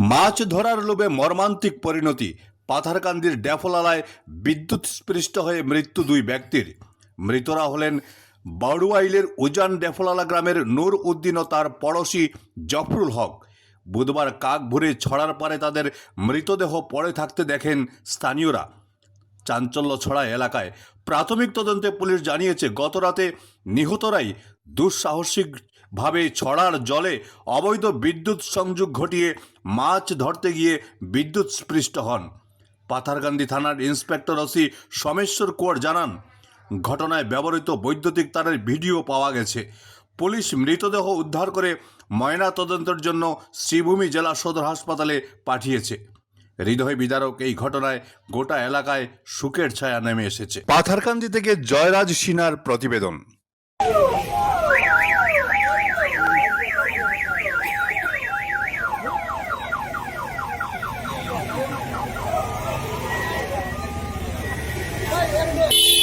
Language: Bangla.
মাছ ধরার লোভে মর্মান্তিক পরিণতি। পাথারকান্দির ড্যাফলালায় বিদ্যুৎ স্পৃষ্ট হয়ে মৃত্যু দুই ব্যক্তির। মৃতরা হলেন বাড়ুয়াইলের উজান ড্যাফলালা গ্রামের নূর উদ্দিন ও তার পড়শি জফরুল হক। বুধবার কাক ভরে ছড়ার পরে তাদের মৃতদেহ পড়ে থাকতে দেখেন স্থানীয়রা। চাঞ্চল্য ছড়া এলাকায়। প্রাথমিক তদন্তে পুলিশ জানিয়েছে, গতরাতে নিহতরাই দুঃসাহসিকভাবে ছড়ার জলে অবৈধ বিদ্যুৎ সংযোগ ঘটিয়ে মাছ ধরতে গিয়ে বিদ্যুৎ স্পৃষ্ট হন। পাথারকান্দি থানার ইন্সপেক্টর ওসি সোমেশ্বর কুয়ার জানান, ঘটনায় ব্যবহৃত বৈদ্যুতিক তারের ভিডিও পাওয়া গেছে। পুলিশ মৃতদেহ উদ্ধার করে ময়না তদন্তের জন্য শ্রীভূমি জেলা সদর হাসপাতালে পাঠিয়েছে। হৃদয় বিদারক এই ঘটনায় গোটা এলাকায় সুখের ছায়া নেমে এসেছে। পাথারকান্দি থেকে জয়রাজ সিনার প্রতিবেদন। Hey, everybody.